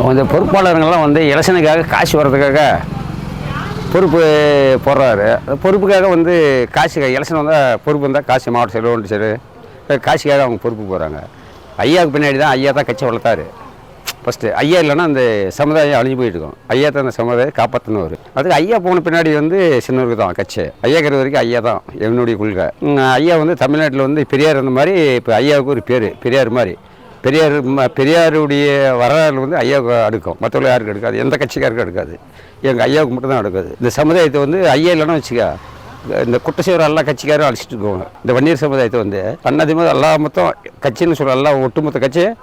இந்த பொறுப்பாளருங்கெல்லாம் வந்து எலெக்ஷனுக்காக காசு வர்றதுக்காக பொறுப்பு போடுறாரு. பொறுப்புக்காக வந்து காசு எலெக்ஷன் வந்தால் பொறுப்பு வந்தால் காசு மாவட்ட செயலர் ஒன்று செயலர் காசுக்காக அவங்க பொறுப்பு போகிறாங்க ஐயாவுக்கு பின்னாடி தான் ஐயா தான் கட்சி வளர்த்தாரு. ஃபஸ்ட்டு ஐயா இல்லைன்னா அந்த சமுதாயம் அழிஞ்சு போயிட்டுருக்கும் ஐயா தான் அந்த சமுதாயம் காப்பாற்றணும் அதுக்கு ஐயா போன பின்னாடி வந்து சின்னவருக்கு தான் கட்சி. ஐயா வரைக்கும் ஐயா தான் என்னுடைய கொள்கை. ஐயா வந்து தமிழ்நாட்டில் வந்து பெரியார் இருந்த மாதிரி இப்போ ஐயாவுக்கு ஒரு பேர் பெரியார் மாதிரி. பெரியார் ம- பெரியாருடைய வரலாறு வந்து ஐயாவுக்கு அடுக்கும். மற்றவங்க யாருக்கும் எடுக்காது. எந்த கட்சிக்காருக்கும் எடுக்காது. எங்கள் ஐயாவுக்கு மட்டும் தான் எடுக்காது. இந்த சமுதாயத்தை வந்து ஐயா இல்லைன்னா வச்சுக்கா. இந்த குட்டசேவர் எல்லா கட்சிக்காரும் அழிச்சிட்டு இருக்கோங்க இந்த வன்னியர் சமுதாயத்தை வந்து அண்ணாதிமுக எல்லா மொத்தம் கட்சின்னு சொல்ல எல்லா ஒட்டுமொத்த கட்சியை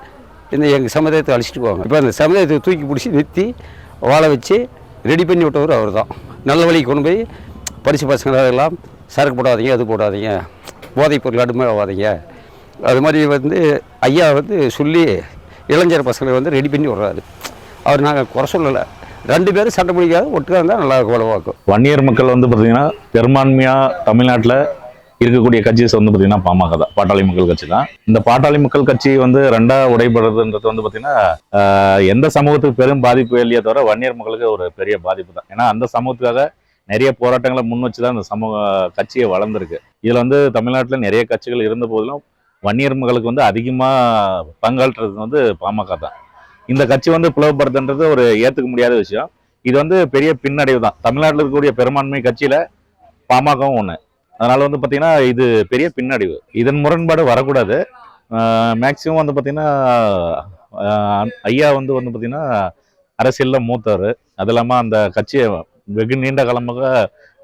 இந்த எங்கள் சமுதாயத்தை அழிச்சிட்டு போவாங்க. இப்போ அந்த சமுதாயத்தை தூக்கி பிடிச்சி நிறுத்தி வாழ வச்சு ரெடி பண்ணி விட்டவர் அவர் தான் நல்ல வழிக்கு கொண்டு போய் பரிசு பசங்களெல்லாம் சரக்கு போடாதீங்க அது போடாதீங்க. போதைப் பொருள் அடிமை ஆகாதீங்க அது மாதிரி வந்து ஐயா வந்து சொல்லி இளைஞர் பசங்களை வந்து ரெடி பண்ணி விடுறாரு. அவர் நாங்கள் குறை சொல்லலை. ரெண்டு பேரும் சண்டை பிடிக்காது ஒட்டுக்காக இருந்தால் நல்லா உழவாக்கும் வன்னியர் மக்கள் வந்து பார்த்தீங்கன்னா பெரும்பான்மையாக தமிழ்நாட்டில் இருக்கக்கூடிய கட்சிஸ் வந்து பார்த்தீங்கன்னா பாமக தான். பாட்டாளி மக்கள் கட்சி தான். இந்த பாட்டாளி மக்கள் கட்சி வந்து ரெண்டா உடைபடுறதுன்றது வந்து பார்த்தீங்கன்னா எந்த சமூகத்துக்கு பெரும் பாதிப்பு இல்லையே தவிர வன்னியர் மக்களுக்கு ஒரு பெரிய பாதிப்பு தான். ஏன்னா அந்த சமூகத்துக்காக நிறைய போராட்டங்களை முன் வச்சு தான் இந்த சமூக கட்சியை வளர்ந்துருக்கு. இதில் வந்து தமிழ்நாட்டில் நிறைய கட்சிகள் இருந்த போதிலும் வன்னியர் மக்களுக்கு வந்து அதிகமாக பங்காற்றுறது வந்து பாமக தான். இந்த கட்சி வந்து பிளவுபடுத்துன்றது ஒரு ஏற்றுக்க முடியாத விஷயம். இது வந்து பெரிய பின்னடைவு தான். தமிழ்நாட்டில் இருக்கக்கூடிய பெரும்பான்மை கட்சியில் பாமகவும் ஒன்று அதனால் வந்து பார்த்திங்கன்னா இது பெரிய பின்னடைவு. இதன் முரண்பாடு வரக்கூடாது. மேக்சிமம் வந்து பார்த்திங்கன்னா ஐயா வந்து வந்து பார்த்திங்கன்னா அரசியலில் மூத்தவர். அது இல்லாமல் அந்த கட்சியை வெகு நீண்ட காலமாக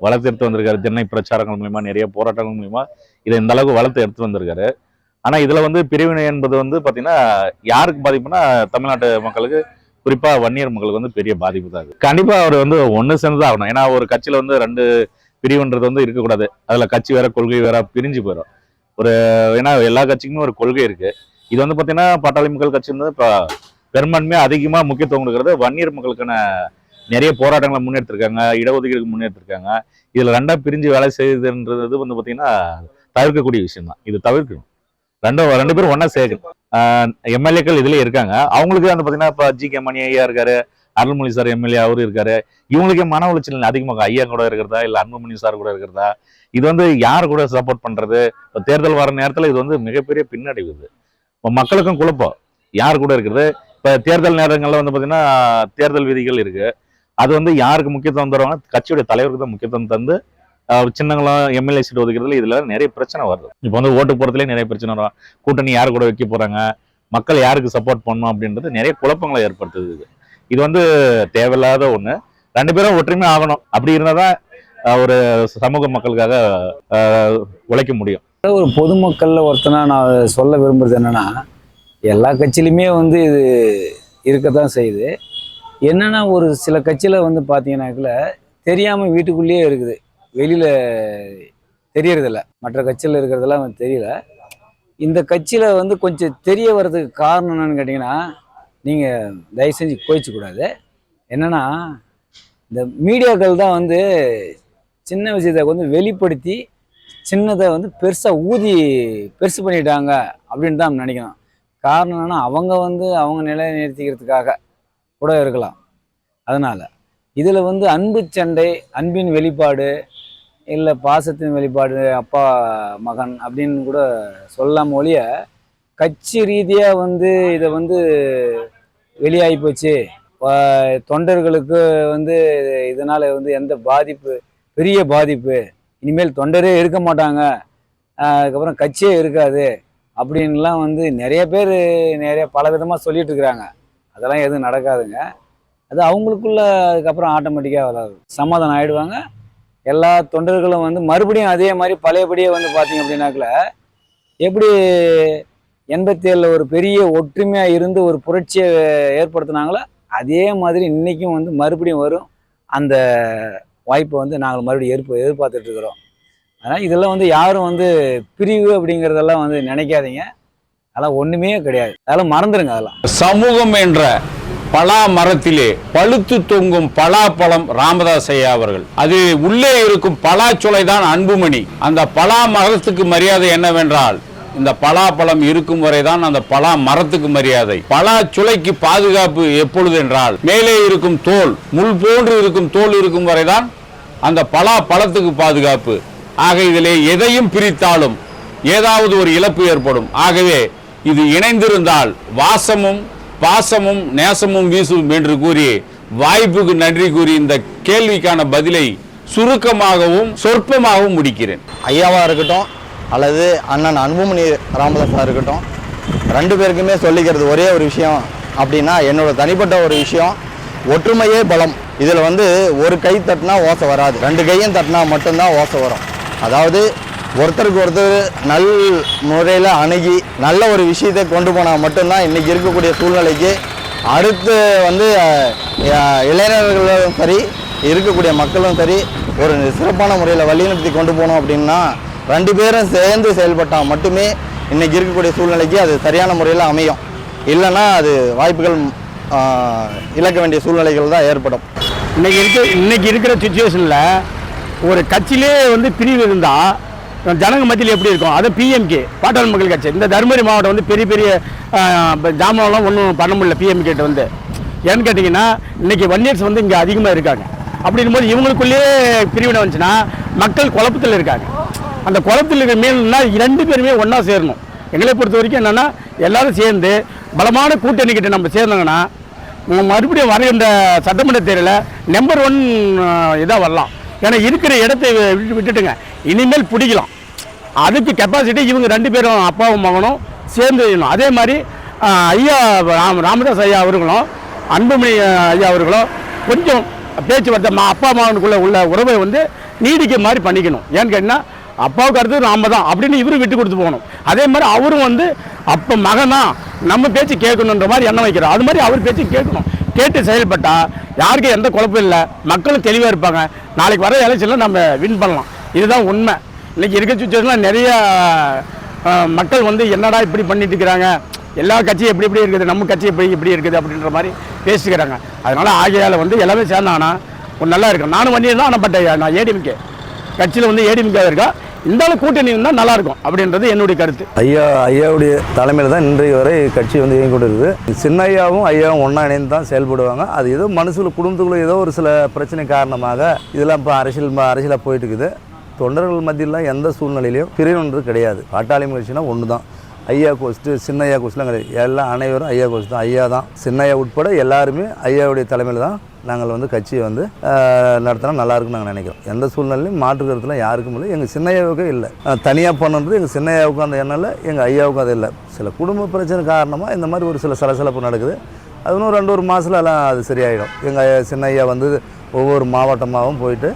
வளர்த்து எடுத்து வந்திருக்காரு. திண்ணை பிரச்சாரங்கள் மூலிமா நிறைய போராட்டங்கள் மூலிமா இதை இந்த அளவுக்கு வளர்த்து எடுத்து வந்திருக்காரு. ஆனால் இதில் வந்து பிரிவினை என்பது வந்து பார்த்தீங்கன்னா யாருக்கு பாதிப்புனா தமிழ்நாட்டு மக்களுக்கு. குறிப்பா வன்னியர் மக்களுக்கு வந்து பெரிய பாதிப்பு தான் அது. கண்டிப்பா அவர் வந்து ஒன்று சேர்ந்து தான் ஆகணும். ஏன்னா ஒரு கட்சியில வந்து ரெண்டு பிரிவுன்றது வந்து இருக்கக்கூடாது. அதுல கட்சி வேற கொள்கை வேற பிரிஞ்சு போயிடும் ஒரு ஏன்னா எல்லா கட்சிக்குமே ஒரு கொள்கை இருக்கு. இது வந்து பாத்தீங்கன்னா பாட்டாளி மக்கள் கட்சி வந்து இப்போ பெரும்பான்மையா அதிகமா முக்கியத்துவம் கொடுக்கறது வன்னியர் மக்களுக்கான நிறைய போராட்டங்களை முன்னெடுத்திருக்காங்க. இடஒதுக்கீடுக்கு முன்னெடுத்திருக்காங்க. இதுல ரெண்டா பிரிஞ்சு வேலை செய்யுதுன்றது வந்து பாத்தீங்கன்னா தவிர்க்கக்கூடிய விஷயம் தான் இது தவிர்க்கணும். ரெண்டும் ரெண்டு பேரும் ஒன்னா சேர்க்கணும் எம்எல்ஏக்கள் இதுலயே இருக்காங்க. அவங்களுக்கு வந்து பாத்தீங்கன்னா இப்ப ஜி கே மணி ஐயா இருக்காரு அருள்மொழி சார் எம்எல்ஏ அவரு இருக்காரு. இவங்களுக்கே மன உளைச்சல் அதிகமாக ஐயா கூட இருக்கிறதா இல்ல அன்புமணி சார் கூட இருக்கிறதா? இது வந்து யார் கூட சப்போர்ட் பண்றது? இப்ப தேர்தல் வர நேரத்துல இது வந்து மிகப்பெரிய பின்னடைவு இது. இப்ப மக்களுக்கும் குழப்பம். யார் கூட இருக்கிறது? இப்ப தேர்தல் நேரங்கள்ல வந்து பாத்தீங்கன்னா தேர்தல் விதிகள் இருக்கு. அது வந்து யாருக்கு முக்கியத்துவம் தருவாங்க கட்சியுடைய தலைவருக்கு தான் முக்கியத்துவம் தந்து சின்னங்களாம் எம்எல்ஏ சீட் ஒதுக்கிறதுல இதுல நிறைய பிரச்சனை வருது. இப்போ வந்து ஓட்டு போறதுலயே நிறைய பிரச்சனை வரும். கூட்டணி யார் கூட வைக்க போறாங்க? மக்கள் யாருக்கு சப்போர்ட் பண்ணணும் அப்படின்றது நிறைய குழப்பங்களை ஏற்படுத்துது இது. இது வந்து தேவையில்லாத ஒண்ணு. ரெண்டு பேரும் ஒற்றுமை ஆகணும். அப்படி இருந்தாதான் தான் ஒரு சமூக மக்களுக்காக உழைக்க முடியும். ஒரு பொதுமக்கள்ல ஒருத்தனா நான் சொல்ல விரும்புறது என்னன்னா எல்லா கட்சியிலுமே வந்து இது இருக்கத்தான் செய்யுது. என்னன்னா ஒரு சில கட்சியில வந்து பார்த்தீங்கன்னாக்கல தெரியாம வீட்டுக்குள்ளேயே இருக்குது. வெளியில் தெரியறதில்ல. மற்ற கட்சியில் இருக்கிறதெல்லாம் வந்து தெரியல. இந்த கட்சியில் வந்து கொஞ்சம் தெரிய வர்றதுக்கு காரணம் என்னன்னு கேட்டிங்கன்னா நீங்கள் தயவு செஞ்சு கோயிச்சக்கூடாது கூடாது. இந்த மீடியாக்கள் தான் வந்து சின்ன விஷயத்தை வந்து வெளிப்படுத்தி சின்னதை வந்து பெருசாக ஊதி பெருசு பண்ணிட்டாங்க அப்படின்னு தான் நினைக்கணும். காரணம் என்னென்னா அவங்க வந்து அவங்க நிலைநிறுத்திக்கிறதுக்காக கூட இருக்கலாம். அதனால் இதில் வந்து அன்பு சண்டை அன்பின் வெளிப்பாடு இல்லை பாசத்தின் வெளிப்பாடு அப்பா மகன் அப்படின்னு கூட சொல்லாம ஒழிய கட்சி ரீதியாக வந்து இதை வந்து வெளியாகி போச்சு. தொண்டர்களுக்கு வந்து இதனால் வந்து எந்த பாதிப்பு பெரிய பாதிப்பு. இனிமேல் தொண்டரே இருக்க மாட்டாங்க. அதுக்கப்புறம் கட்சியே இருக்காது. அப்படின்லாம் வந்து நிறைய பேர் நிறைய பல விதமாக சொல்லிட்டு இருக்கிறாங்க. அதெல்லாம் எதுவும் நடக்காதுங்க. அது அவங்களுக்குள்ள அதுக்கப்புறம் ஆட்டோமேட்டிக்காக வராது சமாதானம் ஆகிடுவாங்க எல்லா தொண்டர்களும் வந்து மறுபடியும் அதே மாதிரி பழையபடியே வந்து பார்த்தீங்க அப்படின்னாக்கல எப்படி எண்பத்தி ஏழில் ஒரு பெரிய ஒற்றுமையாக இருந்து ஒரு புரட்சியை ஏற்படுத்தினாங்களோ அதே மாதிரி இன்றைக்கும் வந்து மறுபடியும் வரும். அந்த வாய்ப்பை வந்து நாங்கள் மறுபடியும் எதிர்ப்பு எதிர்பார்த்துட்ருக்குறோம் அதனால் இதெல்லாம் வந்து யாரும் வந்து பிரிவு அப்படிங்கிறதெல்லாம் வந்து நினைக்காதீங்க. அதெல்லாம் ஒன்றுமே கிடையாது. அதெல்லாம் மறந்துடுங்க அதெல்லாம். சமூகம் என்ற பலா மரத்திலே பழுத்து தொங்கும் பலாப்பழம் ராமதாஸ் ஐயா அவர்கள். அது உள்ளே இருக்கும் பலாச்சுளை தான் அன்புமணி. அந்த பலா மரத்துக்கு மரியாதை என்னவென்றால் இந்த பலாப்பழம் இருக்கும் வரைதான் அந்த பலா மரத்துக்கு மரியாதை. பலா சுளைக்கு பாதுகாப்பு எப்பொழுது என்றால் மேலே இருக்கும் தோல் முள் போன்று இருக்கும் தோல் இருக்கும் வரைதான் அந்த பலா பழத்துக்கு பாதுகாப்பு. ஆக இதிலே எதையும் பிரித்தாலும் ஏதாவது ஒரு இழப்பு ஏற்படும். ஆகவே இது இணைந்திருந்தால் வாசமும் பாசமும் நேசமும் வீசும் என்று கூறி வாய்ப்புக்கு நன்றி கூறி இந்த கேள்விக்கான பதிலை சுருக்கமாகவும் சொற்பமாகவும் முடிக்கிறேன். ஐயாவாக இருக்கட்டும் அல்லது அண்ணன் அன்புமணி ராமதாஸாக இருக்கட்டும் ரெண்டு பேருக்குமே சொல்லிக்கிறது ஒரே ஒரு விஷயம் அப்படின்னா என்னோட தனிப்பட்ட ஒரு விஷயம் ஒற்றுமையே பலம். இதில் வந்து ஒரு கை தட்டினா ஓசை வராது. ரெண்டு கையும் தட்டினா மட்டும்தான் ஓசை வரும். அதாவது ஒருத்தருக்கு ஒருத்தர் நல் முறையில் அணுகி நல்ல ஒரு விஷயத்தை கொண்டு போனால் மட்டும்தான் இன்றைக்கி இருக்கக்கூடிய சூழ்நிலைக்கு அடுத்து வந்து இளைஞர்களும் சரி இருக்கக்கூடிய மக்களும் சரி ஒரு சிறப்பான முறையில் வழிநடத்தி கொண்டு போனோம் அப்படின்னா ரெண்டு பேரும் சேர்ந்து செயல்பட்டால் மட்டுமே இன்றைக்கி இருக்கக்கூடிய சூழ்நிலைக்கு அது சரியான முறையில் அமையும். இல்லைன்னா அது வாய்ப்புகள் இழக்க வேண்டிய சூழ்நிலைகள் தான் ஏற்படும். இன்றைக்கி இருக்க இன்றைக்கி இருக்கிற சுச்சுவேஷனில் ஒரு கட்சியிலே வந்து பிரிவு இருந்தால் ஜனங்க மத்தியில் எப்படி இருக்கும்? அது பிஎம்கே பாட்டாளி மக்கள் கட்சி. இந்த தருமபுரி மாவட்டம் வந்து பெரிய பெரிய ஜாமான்லாம் ஒன்றும் பண்ண முடியல பிஎம்கேட்ட வந்து. ஏன்னு கேட்டிங்கன்னா இன்னைக்கு வன்னியர்ஸ் வந்து இங்கே அதிகமாக இருக்காங்க. அப்படின்னும் போது இவங்களுக்குள்ளேயே பிரிவினை வந்துச்சுன்னா மக்கள் குழப்பத்தில் இருக்காங்க. அந்த குழப்பத்தில் இருக்கிற மீன்னா ரெண்டு பேருமே ஒன்றா சேரணும். எங்களை பொறுத்த வரைக்கும் என்னென்னா எல்லாரும் சேர்ந்து பலமான கூட்டணிக்கிட்ட நம்ம சேர்ந்தாங்கன்னா மறுபடியும் வருகின்ற சட்டமன்ற தேர்தலில் நம்பர் ஒன் இதாக வரலாம். ஏன்னா இருக்கிற இடத்தை விட்டு விட்டுட்டுங்க. இனிமேல் பிடிக்கலாம். அதுக்கு கெப்பாசிட்டி இவங்க ரெண்டு பேரும் அப்பாவும் மகனும் சேர்ந்து செய்யணும் அதே மாதிரி ஐயா ராம் ராமதாஸ் ஐயா அவர்களும் அன்புமணி ஐயா அவர்களும் கொஞ்சம் பேச்சுவார்த்தை மா அப்பா மகனுக்குள்ள உள்ள உறவை வந்து நீடிக்க மாதிரி பண்ணிக்கணும். ஏன்னு கேட்டிங்கன்னா அப்பாவுக்கு அடுத்தது நாம தான் அப்படின்னு இவரும் விட்டு கொடுத்து போகணும். அதே மாதிரி அவரும் வந்து அப்போ மகனா நம்ம பேச்சு கேட்கணுன்ற மாதிரி எண்ணம் வைக்கிறோம் அது மாதிரி அவர் பேச்சு கேட்கணும். கேட்டு செயல்பட்டால் யாருக்கும் எந்த குழப்பம் இல்லை. மக்களும் தெளிவாக இருப்பாங்க. நாளைக்கு வர எலெக்ஷனில் நம்ம வின் பண்ணலாம். இதுதான் உண்மை. இன்றைக்கி இருக்க சுச்சுவேஷனில் நிறைய மக்கள் வந்து என்னடா இப்படி பண்ணிட்டு இருக்கிறாங்க? எல்லா கட்சியும் எப்படி எப்படி இருக்குது நம்ம கட்சி எப்படி இப்படி இருக்குது அப்படின்ற மாதிரி பேசிக்கிறாங்க. அதனால் ஆகையால் வந்து எல்லாமே சேர்ந்தானா ஒரு நல்லா இருக்கும். நானும் பண்ணியிருந்தேன் ஆனால் பட் நான் ஏடிஎம்கே. கட்சியில் வந்து ஏடிஎம்கே இருக்கா? இந்த அளவு கூட்டணி இருந்தால் நல்லா இருக்கும் அப்படின்றது என்னுடைய கருத்து. ஐயா ஐயாவுடைய தலைமையில் தான் இன்றைய வரை கட்சி வந்து இயங்கி கொண்டிருக்குது. இருக்குது சின்ன ஐயாவும் ஐயாவும் ஒன்றா இணைந்து தான் செயல்படுவாங்க. அது ஏதோ மனசுல குடும்பத்துக்குள்ள ஏதோ ஒரு சில பிரச்சனை காரணமாக இதெல்லாம் இப்போ அரசியல் அரசியலாக போயிட்டு இருக்குது. தொண்டர்கள் மத்தியிலாம் எந்த சூழ்நிலையிலையும் பிரிவுன்றது கிடையாது. பாட்டாளி முயற்சினா ஒன்று தான் ஐயா கோஸ்ட்டு சின்ன ஐயா கோஸ்ட்லாம் கிடையாது. எல்லாம் அனைவரும் ஐயா கோஸ்ட் தான். ஐயா தான். சின்ன ஐயா உட்பட எல்லாருமே ஐயாவுடைய தலைமையில் தான் நாங்கள் வந்து கட்சியை வந்து நடத்தினா நல்லாயிருக்குன்னு நாங்கள் நினைக்கிறோம். எந்த சூழ்நிலையும் மாற்று கருத்துலாம் யாருக்கும் இல்லை. எங்கள் சின்ன இல்லை. தனியாக பண்ணுறது எங்கள் சின்ன அந்த எண்ணம் இல்லை எங்கள் ஐயாவுக்கும் அது இல்லை. சில குடும்ப பிரச்சனை காரணமாக இந்த மாதிரி ஒரு சில சலசலப்பு நடக்குது. அது இன்னும் ரெண்டு ஒரு மாதத்துல எல்லாம் அது சரியாயிடும். எங்கள் சின்ன ஐயா வந்து ஒவ்வொரு மாவட்டமாகவும் போயிட்டு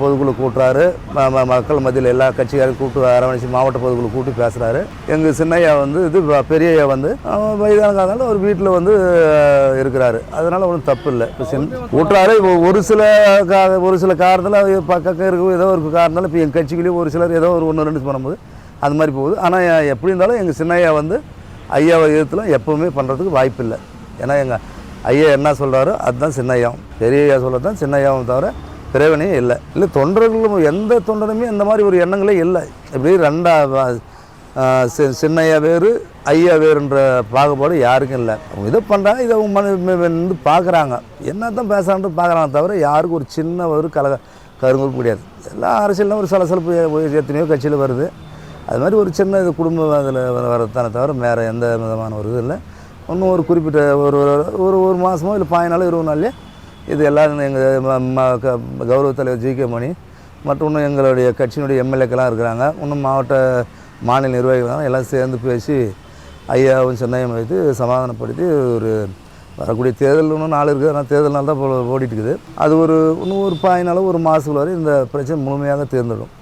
பொதுக்குழு கூட்டுறாரு. ம- மக்கள் மத்தியில் எல்லா கட்சிக்காரும் கூப்பிட்டு அரவணைச்சு மாவட்ட பொதுக்குழு கூப்பிட்டு பேசுகிறாரு எங்கள் சின்னையா வந்து இது ப- வந்து அவன் வயதான காலத்தில் ஒரு வீட்டில் வந்து இருக்கிறாரு. அதனால் ஒன்றும் தப்பு இல்லை. இப்போ சின் கூட்டுறாரு. இப்போ ஒரு சில கா ஒரு சில காரணத்தில் பக்கம் இருக்கும் ஏதோ ஒரு காரணத்தில் இப்போ எங்கள் கட்சிக்குள்ளேயும் ஒரு சிலர் ஏதோ ஒரு ஒன்று ரெண்டு பண்ணும்போது அது மாதிரி போகுது. ஆனால் எப்படி இருந்தாலும் எங்கள் சின்னையா வந்து ஐயாவை எதிர்த்துலாம் எப்போவுமே பண்ணுறதுக்கு வாய்ப்பு இல்லை ஏன்னா எங்கள் ஐயா என்ன சொல்கிறாரோ அதுதான் சின்ன ஐயாவும் பெரிய ஐயா சொல்கிறது தான் சின்ன தவிர பிறவனே இல்லை. இல்லை தொண்டர்களும் எந்த தொண்டருமே இந்த மாதிரி ஒரு எண்ணங்களே இல்லை. இப்படி ரெண்டா ஆஹ் சி- ஐயா வேறு ஐயா வேறுன்ற பாகுபாடு யாருக்கும் இல்லை. அவங்க இதை பண்ணுறாங்க இதை அவங்க மனு வந்து பார்க்குறாங்க என்ன தான் பேசுகிறான்ட்டு பார்க்குறாங்க தவிர யாருக்கும் ஒரு சின்ன ஒரு கலக கருங்கல் கிடையாது. எல்லா அரசியலும் ஒரு சலசலப்பு எத்தனையோ கட்சியில் வருது. அது மாதிரி ஒரு சின்ன இது குடும்பம் அதில் வரத்தானே தவிர வேறு எந்த விதமான ஒரு இது இல்லை. இன்னும் ஒரு குறிப்பிட்ட ஒரு ஒரு ஒரு மாதமோ இல்லை பாஞ்சு நாளோ இருபது நாள்லேயே இது எல்லாரும் எங்கள் கௌரவ தலைவர் ஜி கே மணி மற்றும் இன்னும் எங்களுடைய கட்சியினுடைய எம்எல்ஏக்கெல்லாம் இருக்கிறாங்க. இன்னும் மாவட்ட மாநில நிர்வாகிகள் எல்லாம் சேர்ந்து பேசி ஐயாவும் சென்னையும் வைத்து சமாதானப்படுத்தி ஒரு வரக்கூடிய தேர்தல் இன்னும் நாள் இருக்குது. ஆனால் தேர்தல் நாள் தான் இப்போ ஓடிட்டு இருக்குது. அது ஒரு இன்னும் ஒரு பாயினால ஒரு மாதத்துக்குள்ள வரை இந்த பிரச்சனை முழுமையாக தேர்ந்துடும்.